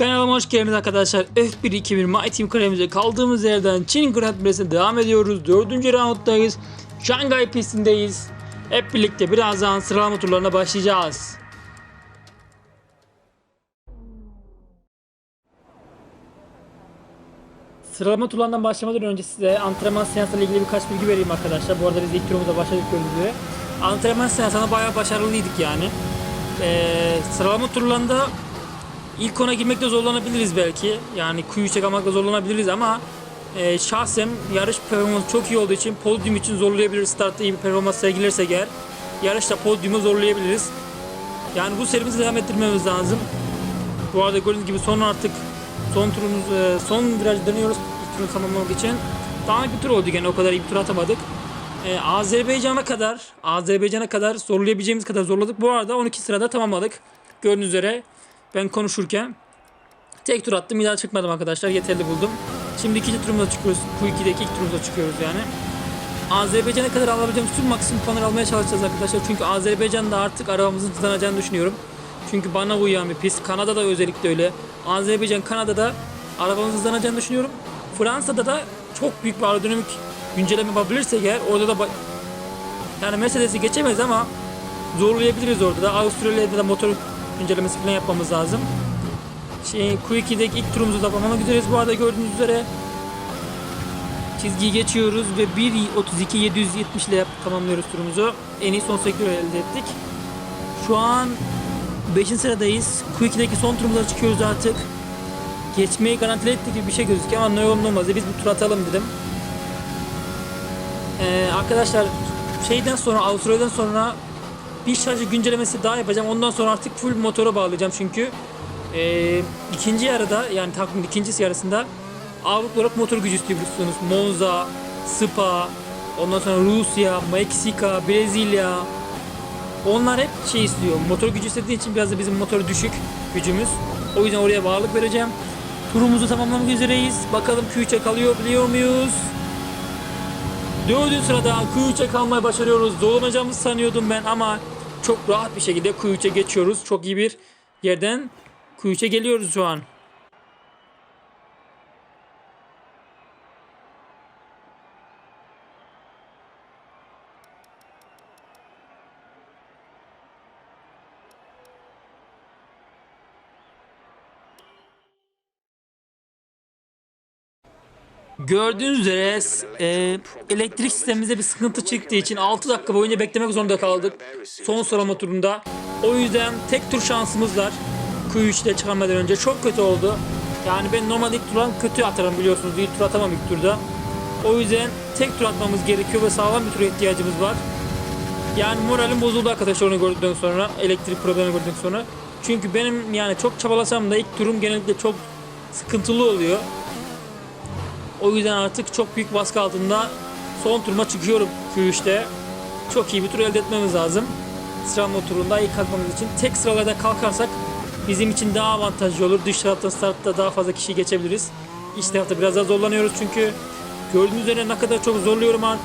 Kanalıma hoş geldiniz arkadaşlar. F1 2000 My Team karemize kaldığımız yerden Çin Grand Prix'sine devam ediyoruz. Dördüncü rounddayız. Şangay pistindeyiz. Hep birlikte birazdan sıralama turlarına başlayacağız. Sıralama turlarından başlamadan önce size antrenman seansıyla ilgili birkaç bilgi vereyim arkadaşlar. Bu arada biz ilk turumuza başladık gördüğünüz üzere. Antrenman seansında bayağı başarılıydık yani. Ee, sıralama turlarında ilk ona girmekte zorlanabiliriz belki. Yani kuyu çıkarmakta zorlanabiliriz ama e, şahsen yarış performansı çok iyi olduğu için podyum için zorlayabiliriz. Startta iyi bir performans sergilersek eğer yarışta podyumu zorlayabiliriz. Yani bu serimizi devam ettirmemiz lazım. Bu arada gördüğünüz gibi son artık son turumuz e, son viraj dönüyoruz ilk tamamlamak için. Daha bir tur oldu gene o kadar iyi bir tur atamadık. E, Azerbaycan'a kadar Azerbaycan'a kadar zorlayabileceğimiz kadar zorladık. Bu arada 12 sırada tamamladık. Gördüğünüz üzere ben konuşurken tek tur attım bir daha çıkmadım arkadaşlar yeterli buldum. Şimdi ikinci turumuza çıkıyoruz. Q2'deki ilk turumuza çıkıyoruz yani. Azerbaycan'a kadar alabileceğimiz tüm maksimum puanları almaya çalışacağız arkadaşlar. Çünkü Azerbaycan'da artık arabamızın hızlanacağını düşünüyorum. Çünkü bana uyan bir pist. Kanada'da özellikle öyle. Azerbaycan, Kanada'da arabamızın hızlanacağını düşünüyorum. Fransa'da da çok büyük bir aerodinamik güncelleme yapabilirsek eğer orada da yani Mercedes'i geçemez ama zorlayabiliriz orada da. Avustralya'da da motor güncellemesi falan yapmamız lazım. Şey, Q2'deki ilk turumuzu tamamlamak üzereyiz. Bu arada gördüğünüz üzere çizgiyi geçiyoruz ve 1.32 770 ile tamamlıyoruz turumuzu. En iyi son sektörü elde ettik. Şu an 5. sıradayız. Q2'deki son turumuza çıkıyoruz artık. Geçmeyi garanti ettik gibi bir şey gözüküyor ama ne olmaz biz bir tur atalım dedim. Ee, arkadaşlar şeyden sonra Avustralya'dan sonra bir şarjı güncellemesi daha yapacağım. Ondan sonra artık full motora bağlayacağım çünkü ee, ikinci yarıda yani takvimin ikincisi yarısında Avrupa olarak motor gücü istiyor. Monza, Spa, ondan sonra Rusya, Meksika, Brezilya. Onlar hep şey istiyor. Motor gücü istediği için biraz da bizim motor düşük gücümüz. O yüzden oraya bağlılık vereceğim. Turumuzu tamamlamak üzereyiz. Bakalım Q3'e kalıyor biliyor muyuz? Dördüncü sırada Q3'e kalmayı başarıyoruz. Zorlanacağımızı sanıyordum ben ama çok rahat bir şekilde Q3'e geçiyoruz. Çok iyi bir yerden Q3'e geliyoruz şu an. Gördüğünüz üzere e, elektrik sistemimizde bir sıkıntı çıktığı için 6 dakika boyunca beklemek zorunda kaldık. Son sıralama turunda. O yüzden tek tur şansımız var. Q3'te çıkamadan önce çok kötü oldu. Yani ben normalde ilk turdan kötü atarım biliyorsunuz. İlk tur atamam ilk turda. O yüzden tek tur atmamız gerekiyor ve sağlam bir tura ihtiyacımız var. Yani moralim bozuldu arkadaşlar onu gördükten sonra. Elektrik problemi gördükten sonra. Çünkü benim yani çok çabalasam da ilk turum genellikle çok sıkıntılı oluyor. O yüzden artık çok büyük baskı altında son turuma çıkıyorum Q3'te. Çok iyi bir tur elde etmemiz lazım. Sıralama turunda ilk kalkmamız için. Tek sıralarda kalkarsak bizim için daha avantajlı olur. Dış taraftan startta daha fazla kişi geçebiliriz. İç tarafta biraz daha zorlanıyoruz çünkü gördüğünüz üzere ne kadar çok zorluyorum an.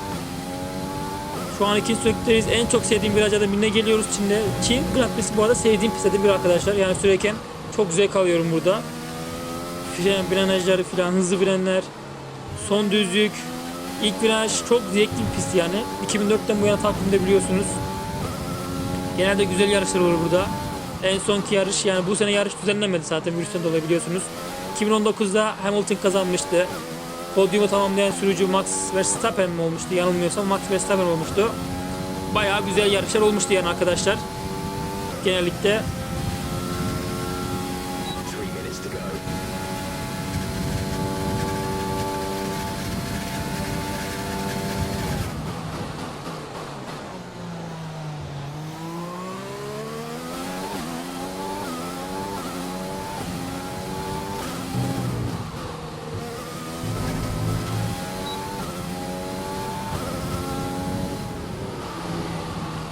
Şu an ikinci sürükteyiz. En çok sevdiğim virajlardan birine geliyoruz Çin'de. Çin Grand Prix'si bu arada sevdiğim pistlerden bir arkadaşlar. Yani sürerken çok zevk alıyorum burada. Fren, frenajları falan, hızlı frenler, son düzlük, ilk viraj çok zevkli bir pist yani. 2004'ten bu yana takvimde biliyorsunuz. Genelde güzel yarışlar olur burada. En sonki yarış yani bu sene yarış düzenlenmedi zaten virüsten dolayı biliyorsunuz. 2019'da Hamilton kazanmıştı. Podyumu tamamlayan sürücü Max Verstappen mi olmuştu yanılmıyorsam Max Verstappen olmuştu. Bayağı güzel yarışlar olmuştu yani arkadaşlar. Genellikle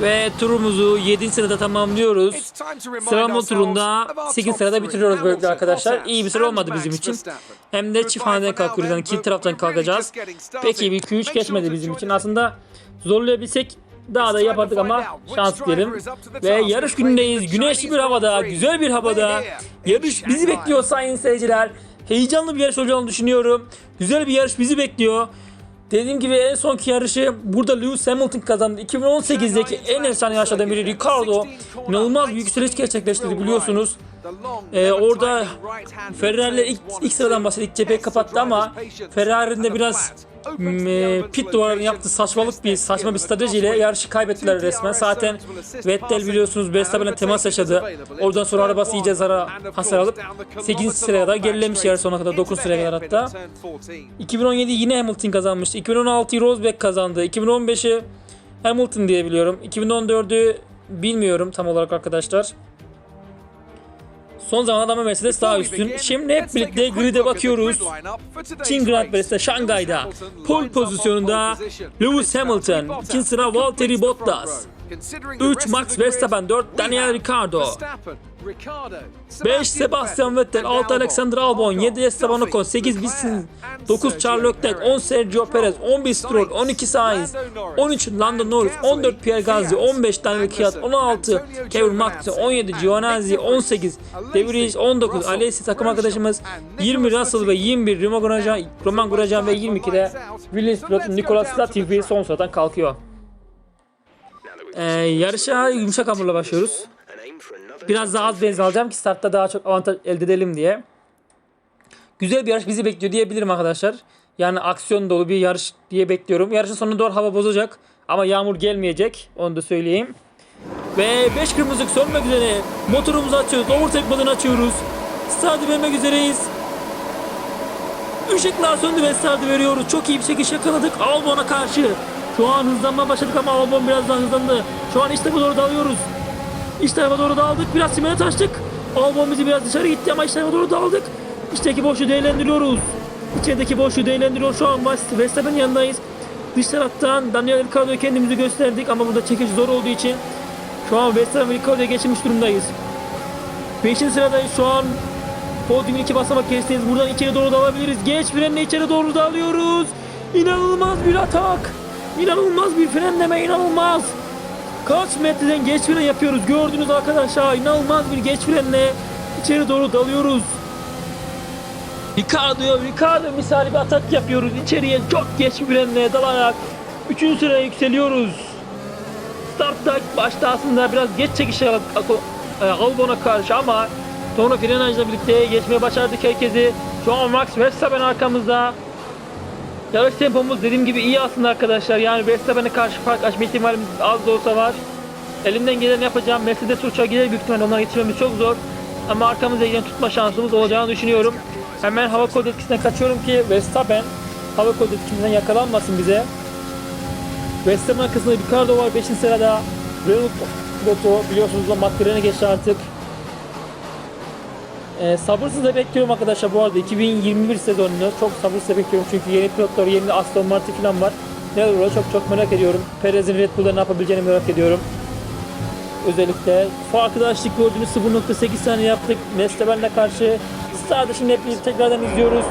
ve turumuzu 7. sırada tamamlıyoruz. Sıralama turunda of our 8. top sırada bitiriyoruz böylelikle arkadaşlar. İyi bir sıra olmadı bizim için. Hem de çift haneden kalkıyoruz. Yani ikinci taraftan kalkacağız. Peki bir Q3 geçmedi bizim için. Aslında zorlayabilsek Daha da yapardık ama şans diyelim. Ve yarış günündeyiz. Güneşli bir havada, güzel bir havada. Yarış bizi bekliyor sayın seyirciler. Heyecanlı bir yarış olacağını düşünüyorum. Güzel bir yarış bizi bekliyor. Dediğim gibi en sonki yarışı burada Lewis Hamilton kazandı. 2018'deki en efsane yarışlardan biri Ricardo. İnanılmaz büyük süreç gerçekleştirdi biliyorsunuz. Ee, orada Ferrari'ler ilk, ilk sıradan başladı. İlk cepheyi kapattı ama Ferrari'nin de biraz pit duvarını yaptı. Saçmalık bir saçma bir stratejiyle yarışı kaybettiler resmen. Zaten Vettel biliyorsunuz Verstappen'e temas yaşadı. Oradan sonra arabası iyice zara hasar alıp 8. sıraya kadar gerilemiş yarış sonuna kadar 9 sıraya kadar hatta. 2017 yine Hamilton kazanmıştı. 2016'yı Rosberg kazandı. 2015'i Hamilton diye biliyorum. 2014'ü bilmiyorum tam olarak arkadaşlar. Son zamanlarda ama Mercedes daha üstün. Şimdi hep birlikte grid'e bakıyoruz. Çin Grand Prix'de Şangay'da pole pozisyonunda Lewis Hamilton, ikinci sıra Valtteri Bottas, 3 Max Verstappen, 4 Daniel Ricciardo, 5 Sebastian Vettel, 6 Alexander Albon, 7 Esteban Ocon, 8 Bissin, 9 Charles Leclerc, 10 Sergio Perez, 11 Stroll, 12 Sainz, 13 Lando Norris, 14 Pierre Gasly, 15 Daniel Kvyat, 16 Kevin Magnussen, 17 Giovinazzi, 18 De Vries, 19 Alesi takım arkadaşımız, 20 Russell ve 21 Roman Grosjean, Roman Grosjean ve 22 de Williams pilotu Nicolas Latifi son sıradan kalkıyor. Ee, yarışa yumuşak hamurla başlıyoruz. Biraz daha az benzin alacağım ki startta daha çok avantaj elde edelim diye. Güzel bir yarış bizi bekliyor diyebilirim arkadaşlar. Yani aksiyon dolu bir yarış diye bekliyorum. Yarışın sonuna doğru hava bozacak. Ama yağmur gelmeyecek. Onu da söyleyeyim. Ve 5 kırmızı sönmek üzere. Motorumuzu açıyoruz. Overtake modunu açıyoruz. Startı vermek üzereyiz. Işıklar söndü ve startı veriyoruz. Çok iyi bir şekilde yakaladık Albon'a karşı. Şu an hızlanma başladık ama Albon biraz daha hızlandı. Şu an işte bu doğru dalıyoruz. İç tarafa doğru daldık. Biraz simene taştık. Albon bizi biraz dışarı gitti ama iç tarafa doğru daldık. İçteki boşluğu değerlendiriyoruz. İçerideki boşluğu değerlendiriyor. Şu an Verstappen'in yanındayız. Dış taraftan Daniel Ricciardo'ya kendimizi gösterdik ama burada çekiş zor olduğu için şu an Verstappen ve Ricciardo'ya geçmiş durumdayız. 5. sıradayız şu an. Podyumun iki basamak kestiğiz. Buradan içeri doğru dalabiliriz. Geç frenle içeri doğru dalıyoruz. İnanılmaz bir atak. İnanılmaz bir frenleme inanılmaz. Kaç metreden geç fren yapıyoruz gördünüz arkadaşlar inanılmaz bir geç frenle içeri doğru dalıyoruz. Ricardo'ya Ricardo misali bir atak yapıyoruz içeriye çok geç frenle dalarak 3. sıraya yükseliyoruz. Startta başta aslında biraz geç çekiş aldık Ako- e, Albon'a karşı ama sonra frenajla birlikte geçmeye başardık herkesi. Şu an Max Verstappen arkamızda. Yarış tempomuz dediğim gibi iyi aslında arkadaşlar. Yani Verstappen'e karşı fark açma ihtimalimiz az da olsa var. Elimden geleni yapacağım. Mercedes uçağı gelir büyük ihtimalle onları yetişmemiz çok zor. Ama arkamızda yine tutma şansımız olacağını düşünüyorum. Hemen hava kod etkisinden kaçıyorum ki Verstappen hava kod etkisinden yakalanmasın bize. Verstappen arkasında Ricardo var 5. sırada. Renault pilotu biliyorsunuz da McLaren'e geçti artık. Ee, sabırsızla bekliyorum arkadaşlar bu arada 2021 sezonunu çok sabırsızla bekliyorum çünkü yeni pilotlar yeni Aston Martin falan var. Ne olur çok çok merak ediyorum. Perez'in Red Bull'da ne yapabileceğini merak ediyorum. Özellikle farkı da açtık gördüğünüz 0.8 saniye yaptık Verstappen'le karşı. Startı şimdi hep birlikte tekrardan izliyoruz.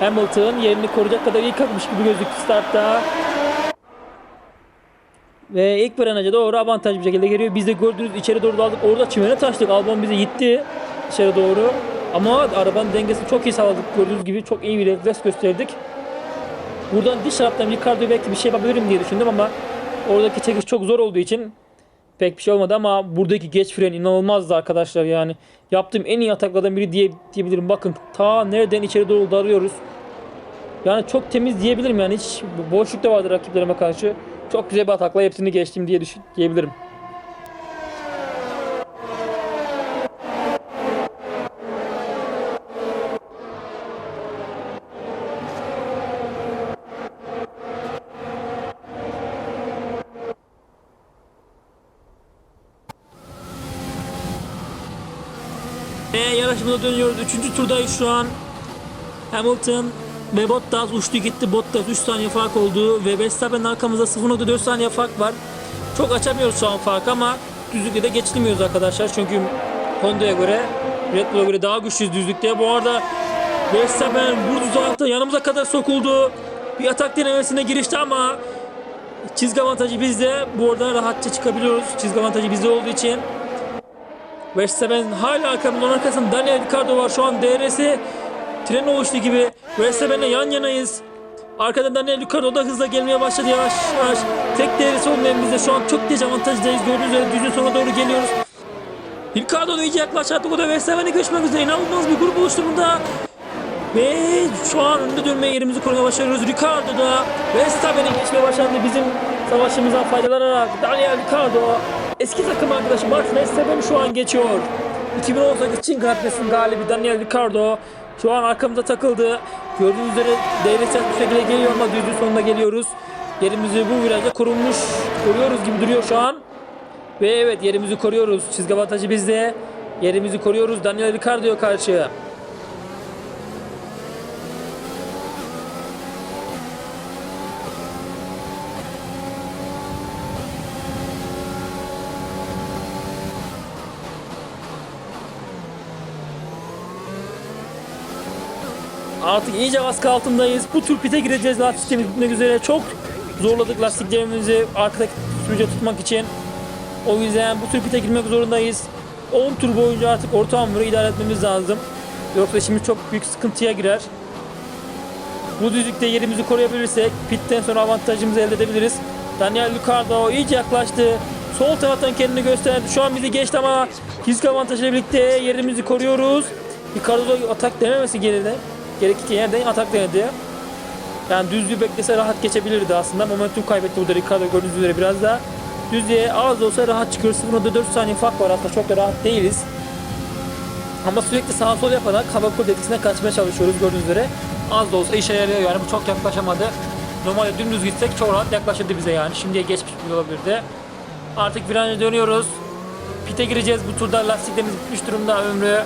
Hamilton yerini koruyacak kadar iyi kalkmış gibi gözüktü startta. Ve ilk viranaja doğru avantaj bir şekilde geliyor. Biz de gördüğünüz içeri doğru daldık. Orada çimene taştık. Albon bizi gitti içeri doğru. Ama arabanın dengesini çok iyi sağladık. Gördüğünüz gibi çok iyi bir refleks gösterdik. Buradan dış taraftan Ricardo'ya belki bir şey yapabilirim diye düşündüm ama oradaki çekiş çok zor olduğu için pek bir şey olmadı ama buradaki geç fren inanılmazdı arkadaşlar yani. Yaptığım en iyi ataklardan biri diye, diyebilirim. Bakın ta nereden içeri doğru darıyoruz. Yani çok temiz diyebilirim yani hiç boşluk da vardı rakiplerime karşı. Çok güzel bir atakla hepsini geçtim diye düşün diyebilirim. Ve yarışımıza dönüyoruz. Üçüncü turdayız şu an. Hamilton ve Bottas uçtu gitti. Bottas 3 saniye fark oldu ve Verstappen arkamızda 0.4 saniye fark var. Çok açamıyoruz şu an fark ama düzlükte de geçilmiyoruz arkadaşlar. Çünkü Honda'ya göre Red Bull'a göre daha güçlüyüz düzlükte. Bu arada Verstappen vurdu uzakta yanımıza kadar sokuldu. Bir atak denemesine girişti ama çizgi avantajı bizde. Bu arada rahatça çıkabiliyoruz. Çizgi avantajı bizde olduğu için. Verstappen hala arkamda onun arkasında Daniel Ricciardo var. Şu an DRS tren oluştu gibi. Verstappen'le yan yanayız. Arkadan Daniel Ricciardo da hızla gelmeye başladı yavaş yavaş. Tek DRS olmayan biz de şu an çok dezavantajdayız. Gördüğünüz üzere düzün sona doğru geliyoruz. Ricardo iyice yaklaştı artık o da Verstappen'e göçmek üzere. İnanılmaz bir grup oluşturumunda. Ve şu an önde dönme yerimizi korumaya başarıyoruz. Ricardo da Verstappen'e geçmeye başladı. Bizim savaşımızdan faydalanarak Daniel Ricardo eski takım arkadaşı Max Verstappen şu an geçiyor. 2018 Çin Grand galibi Daniel Ricardo şu an arkamda takıldı. Gördüğünüz üzere DRS bir şekilde geliyor ama düzlüğün sonunda geliyoruz. Yerimizi bu virajda korunmuş koruyoruz gibi duruyor şu an. Ve evet yerimizi koruyoruz. Çizgi avantajı bizde. Yerimizi koruyoruz Daniel Ricciardo'ya karşı. Artık iyice baskı altındayız. Bu tur pite gireceğiz lastiklerimiz bitmek üzere. Çok zorladık lastiklerimizi arkadaki sürüce tutmak için. O yüzden bu tur pite girmek zorundayız. 10 tur boyunca artık orta hamuru idare etmemiz lazım. Yoksa şimdi çok büyük sıkıntıya girer. Bu düzlükte yerimizi koruyabilirsek pitten sonra avantajımızı elde edebiliriz. Daniel Ricciardo iyice yaklaştı. Sol taraftan kendini gösterdi. Şu an bizi geçti ama fizik avantajıyla birlikte yerimizi koruyoruz. Ricardo atak denemesi geride. Gerekirken yerden atak denedi. Yani düzlüğü beklese rahat geçebilirdi aslında. Momentum kaybetti burada Ricardo gördüğünüz üzere biraz da. Düzlüğe az da olsa rahat çıkıyor. 0.4 saniye fark var aslında çok da rahat değiliz. Ama sürekli sağa sol yaparak hava kul etkisine kaçmaya çalışıyoruz gördüğünüz üzere. Az da olsa işe yarıyor yani bu çok yaklaşamadı. Normalde dümdüz gitsek çok rahat yaklaşırdı bize yani. Şimdiye geçmiş bile olabilirdi. Artık viraja dönüyoruz. Pite gireceğiz bu turda lastiklerimiz bitmiş durumda ömrü.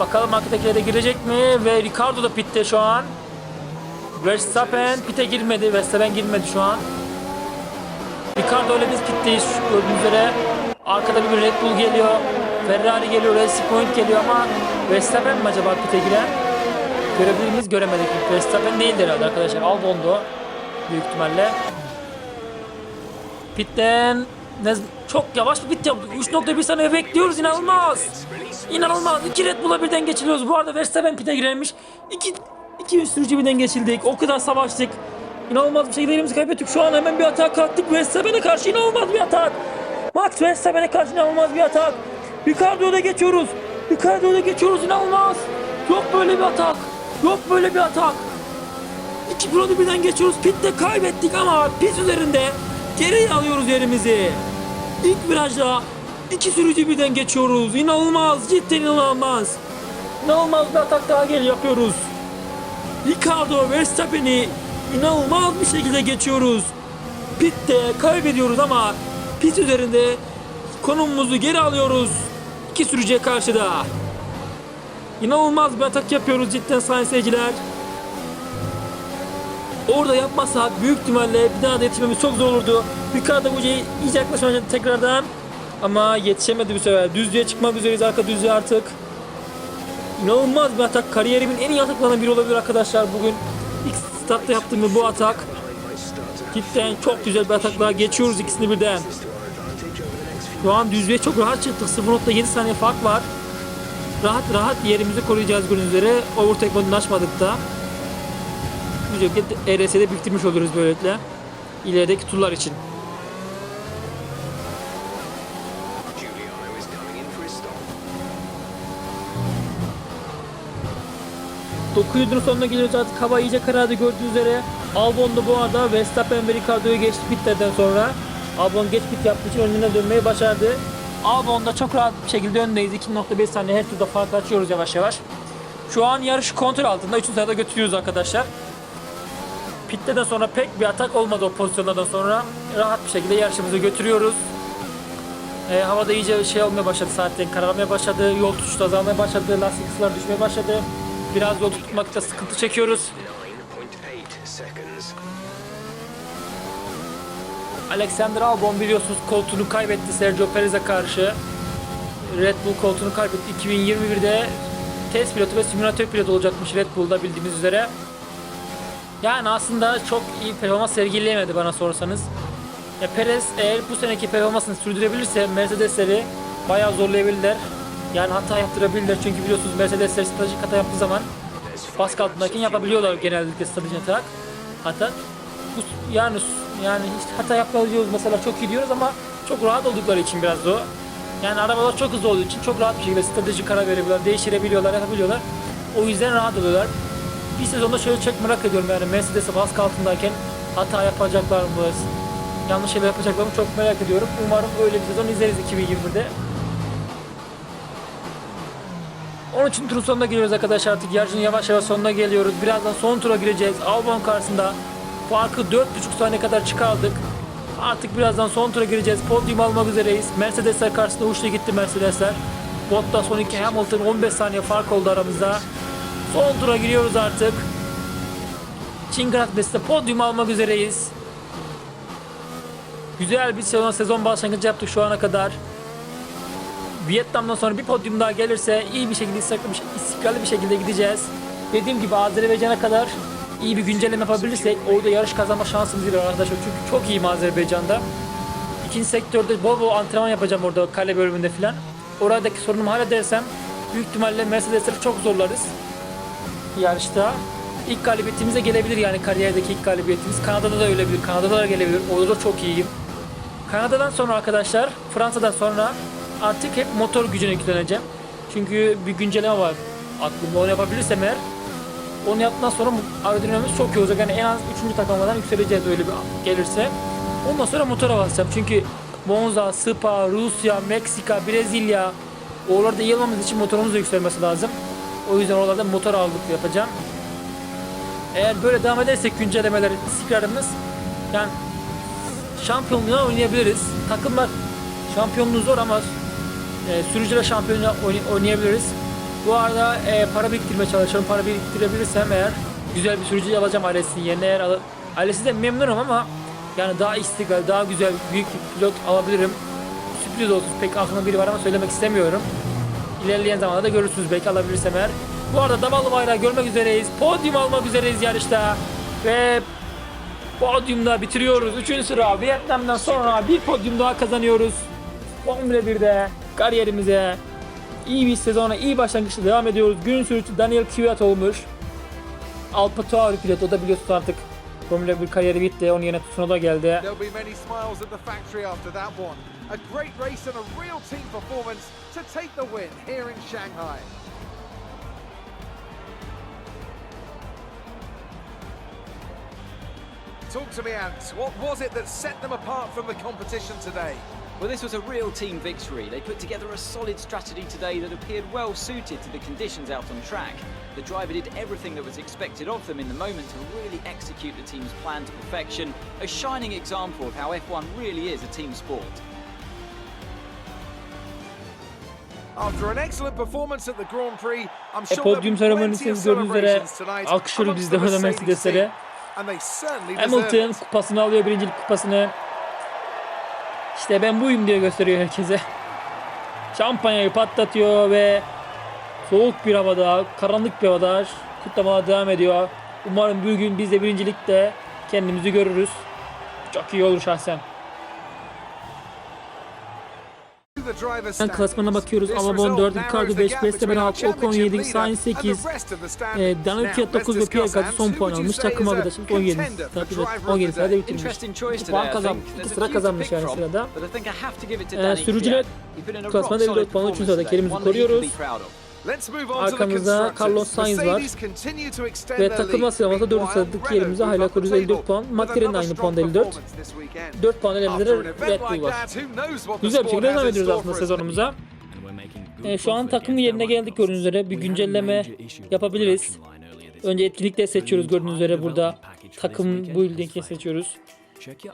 Bakalım arkadakiler de girecek mi? Ve Ricardo da pitte şu an. Verstappen pite girmedi. Verstappen girmedi şu an. Ricardo ile biz pitteyiz gördüğünüz üzere. Arkada bir Red Bull geliyor. Ferrari geliyor. Racing Point geliyor ama Verstappen mi acaba pite giren? Görebilir miyiz? Göremedik. Verstappen değildir herhalde arkadaşlar. Albon'du. Büyük ihtimalle. Pitten ne, çok yavaş bir pit yaptık. 3.1 saniye bekliyoruz. inanılmaz. İnanılmaz. İki Red Bull'a birden geçiliyoruz. Bu arada Verstappen pite girermiş. İki, iki sürücü birden geçildik. O kadar savaştık. İnanılmaz bir şekilde elimizi kaybettik. Şu an hemen bir atak kalktık. Verstappen'e karşı inanılmaz bir atak. Max Verstappen'e karşı inanılmaz bir atak. Ricardo'ya da geçiyoruz. Ricardo'ya da geçiyoruz. inanılmaz. Yok böyle bir atak. Yok böyle bir atak. İki pilotu birden geçiyoruz. Pitte kaybettik ama pit üzerinde geri alıyoruz yerimizi. İlk virajda iki sürücü birden geçiyoruz. İnanılmaz. Cidden inanılmaz. İnanılmaz bir atak daha gel yapıyoruz. Ricardo Verstappen'i inanılmaz bir şekilde geçiyoruz. Pitte kaybediyoruz ama pit üzerinde konumumuzu geri alıyoruz. İki sürücüye karşı da. İnanılmaz bir atak yapıyoruz cidden sayın seyirciler. Orada yapmasak büyük ihtimalle bir daha da yetişmemiz çok zor olurdu. Ricardo Hoca'ya iyice yaklaşmaya tekrardan. Ama yetişemedi bu sefer. Düzlüğe çıkmak üzereyiz arka düzlüğe artık. İnanılmaz bir atak. Kariyerimin en iyi ataklarından biri olabilir arkadaşlar bugün. ilk startta yaptığım bu atak. Cidden çok güzel bir atakla geçiyoruz ikisini birden. Şu an düzlüğe çok rahat çıktık. 0.7 saniye fark var. Rahat rahat yerimizi koruyacağız gördüğünüz üzere. Overtake modunu açmadık da. Bu şekilde ERS'de biriktirmiş oluruz böylelikle. İlerideki turlar için. 900'ün sonuna geliyoruz artık hava iyice karardı gördüğünüz üzere. Albon da bu arada Verstappen ve Ricardo'yu geçti pitlerden sonra. Albon geç pit yaptığı için önüne dönmeyi başardı. Albon da çok rahat bir şekilde öndeyiz. 2.5 saniye her turda fark açıyoruz yavaş yavaş. Şu an yarış kontrol altında. 3. sırada götürüyoruz arkadaşlar. Pitte sonra pek bir atak olmadı o pozisyonlardan sonra. Rahat bir şekilde yarışımızı götürüyoruz. E, havada iyice şey olmaya başladı saatten kararmaya başladı. Yol tutuşu azalmaya başladı. Lastik ısılar düşmeye başladı. Biraz yol tutmakta sıkıntı çekiyoruz. 9.8 seconds. Alexander Albon biliyorsunuz koltuğunu kaybetti Sergio Perez'e karşı. Red Bull koltuğunu kaybetti. 2021'de test pilotu ve simülatör pilotu olacakmış Red Bull'da bildiğimiz üzere. Yani aslında çok iyi performans sergileyemedi bana sorarsanız. Ya Perez eğer bu seneki performansını sürdürebilirse Mercedesleri bayağı zorlayabilirler. Yani hata yaptırabilirler çünkü biliyorsunuz Mercedesler stratejik hata yaptığı zaman baskı altındayken yapabiliyorlar genellikle stratejik hata. Hatta bu yani yani işte hata yapabiliyoruz mesela çok iyi diyoruz ama çok rahat oldukları için biraz o. Yani arabalar çok hızlı olduğu için çok rahat bir şekilde stratejik karar verebiliyorlar, değiştirebiliyorlar, yapabiliyorlar. O yüzden rahat oluyorlar. Bir sezonda şöyle çok merak ediyorum yani Mercedes'e baskı altındayken hata yapacaklar mı? Yanlış şeyler yapacaklar mı çok merak ediyorum. Umarım öyle bir sezon izleriz 2021'de. 13. turun sonuna geliyoruz arkadaşlar artık yarışın yavaş yavaş sonuna geliyoruz. Birazdan son tura gireceğiz. Albon karşısında farkı 4.5 saniye kadar çıkardık. Artık birazdan son tura gireceğiz. Podyum almak üzereyiz. Mercedesler karşısında uçtu gitti Mercedesler. Bottas 12 Hamilton 15 saniye fark oldu aramızda. Son tura giriyoruz artık. Çin Grand Prix'de podyum almak üzereyiz. Güzel bir sezon, sezon başlangıcı yaptık şu ana kadar. Vietnam'dan sonra bir podyum daha gelirse iyi bir şekilde istikrarlı bir şekilde gideceğiz. Dediğim gibi Azerbaycan'a kadar iyi bir güncelleme yapabilirsek orada yarış kazanma şansımız var arkadaşlar. Çünkü çok iyiyim Azerbaycan'da. İkinci sektörde bol bol antrenman yapacağım orada kale bölümünde filan. Oradaki sorunumu halledersem büyük ihtimalle Mercedes'leri çok zorlarız yarışta. İlk galibiyetimize gelebilir yani kariyerdeki ilk galibiyetimiz. Kanada'da da öyle bir, Kanada'da da gelebilir. Orada da çok iyiyim. Kanada'dan sonra arkadaşlar, Fransa'dan sonra artık hep motor gücüne yükleneceğim. Çünkü bir güncelleme var aklımda. Onu yapabilirsem eğer onu yaptıktan sonra aerodinamimiz çok iyi olacak. Yani en az 3. takılmadan yükseleceğiz öyle bir gelirse. Ondan sonra motora basacağım. Çünkü Monza, Spa, Rusya, Meksika, Brezilya oralarda iyi olmamız için motorumuz da yükselmesi lazım. O yüzden oralarda motor ağırlıklı yapacağım. Eğer böyle devam edersek güncellemeler istikrarımız yani şampiyonluğa oynayabiliriz. Takımlar şampiyonluğu zor ama e, sürücüler şampiyonluğa oynay- oynayabiliriz. Bu arada e, para biriktirmeye çalışıyorum. Para biriktirebilirsem eğer güzel bir sürücü alacağım ailesinin yerine. Eğer al- ailesinden memnunum ama yani daha istikrarlı, daha güzel, büyük bir pilot alabilirim. Sürpriz olsun. Pek aklımda biri var ama söylemek istemiyorum. İlerleyen zamanda da görürsünüz belki alabilirsem eğer. Bu arada Davalı bayrağı görmek üzereyiz. Podyum almak üzereyiz yarışta. Ve podyumda bitiriyoruz. Üçüncü sıra Vietnam'dan sonra bir podyum daha kazanıyoruz. Formula 1'de kariyerimize iyi bir sezona iyi başlangıçla devam ediyoruz. Gün sürücüsü Daniel Kvyat olmuş. Alfa Tauri pilot o da biliyorsunuz artık Formula 1 kariyeri bitti. Onun yerine Tsunoda geldi. A great race and a real team performance to take the win here in Shanghai. Talk to me, Ant. What was it that set them apart from the competition today? Well, this was a real team victory. They put together a solid strategy today that appeared well suited to the conditions out on track. The driver did everything that was expected of them in the moment to really execute the team's plan to perfection. A shining example of how F1 really is a team sport. E, podyum seremonisini gördüğünüz üzere amongst biz de Mercedes Mercedes'lere. Hamilton kupasını alıyor birincilik kupasını. İşte ben buyum diye gösteriyor herkese. Şampanyayı patlatıyor ve soğuk bir havada, karanlık bir havada kutlamalar devam ediyor. Umarım bugün biz de birincilikte kendimizi görürüz. Çok iyi olur şahsen. Ben klasmana bakıyoruz. Albon result 4, narrows Ricardo the 5, gap Verstappen between our 6, Ocon championship 7, leader Sainz and the 8, rest of the standard. e, Daniel Now, Kvyat let's 9 ve Pierre Gasly son puan almış. Takım is a arkadaşımız 17. contender for Tabii driver of 17 the sırada bitirmiş. Interesting choice İki today, puan I kazan, think. iki There's a sıra few to kazanmış yani sırada. Danny sürücüler klasmanda rock solid 54 puan, üçüncü performance sırada today. Kerim'i One that he can koruyoruz. Arkamızda. Carlos Sainz var. Ve their takım lead. sıralamasında 4. Meanwhile, sıradaki yerimize hala koruyoruz 54 table puan. McLaren aynı puanda 54. performance this weekend. 4 puan elemede Red Bull var. Güzel bir şekilde devam ediyoruz aslında sezonumuza. E, şu an takımın yerine geldik gördüğünüz üzere bir güncelleme yapabiliriz. Önce etkinlikleri seçiyoruz gördüğünüz üzere burada. Takım bu ildiğini seçiyoruz.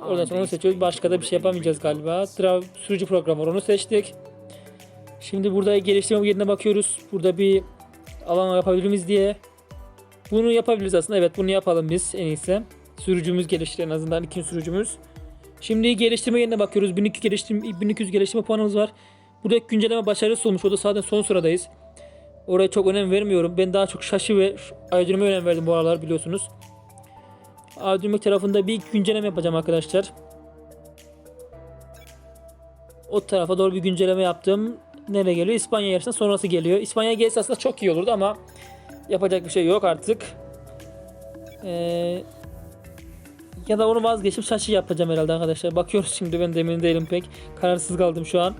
Oradan sonra seçiyoruz. Başka da bir şey yapamayacağız galiba. Tra sürücü programı onu seçtik. Şimdi burada geliştirme yerine bakıyoruz. Burada bir alan yapabilir miyiz diye. Bunu yapabiliriz aslında. Evet bunu yapalım biz en iyisi. Sürücümüz geliştir en azından ikinci sürücümüz. Şimdi geliştirme yerine bakıyoruz. 1200 geliştirme, 1200 geliştirme puanımız var. Burada güncelleme başarısız olmuş. O da zaten son sıradayız. Oraya çok önem vermiyorum. Ben daha çok şaşı ve aerodinamiğe önem verdim bu aralar biliyorsunuz. Aerodinamik tarafında bir güncelleme yapacağım arkadaşlar. O tarafa doğru bir güncelleme yaptım. Nereye geliyor? İspanya yarışından sonrası geliyor. İspanya gelse aslında çok iyi olurdu ama yapacak bir şey yok artık. Ee, ya da onu vazgeçip şaşı yapacağım herhalde arkadaşlar. Bakıyoruz şimdi ben de emin değilim pek. Kararsız kaldım şu an.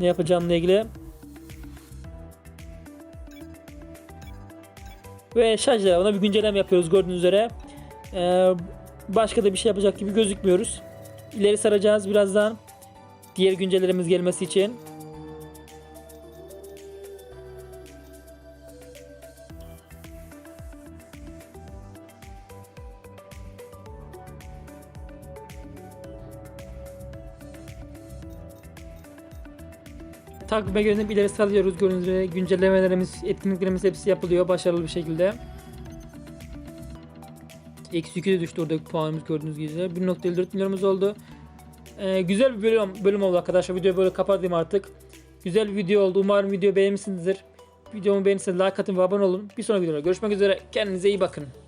Ne yapacağımla ilgili. Ve şarj tarafına bir güncelleme yapıyoruz gördüğünüz üzere. Ee, başka da bir şey yapacak gibi gözükmüyoruz. İleri saracağız birazdan. Diğer güncellememiz gelmesi için. Takvime göre ileri sarıyoruz gördüğünüz üzere. Güncellemelerimiz, etkinliklerimiz hepsi yapılıyor başarılı bir şekilde. Eksi 2'de düştü oradaki puanımız gördüğünüz gibi. 1.54 milyonumuz oldu. Ee, güzel bir bölüm, bölüm oldu arkadaşlar. Videoyu böyle kapatayım artık. Güzel bir video oldu. Umarım video beğenmişsinizdir. Videomu beğenirseniz like atın ve abone olun. Bir sonraki videoda görüşmek üzere. Kendinize iyi bakın.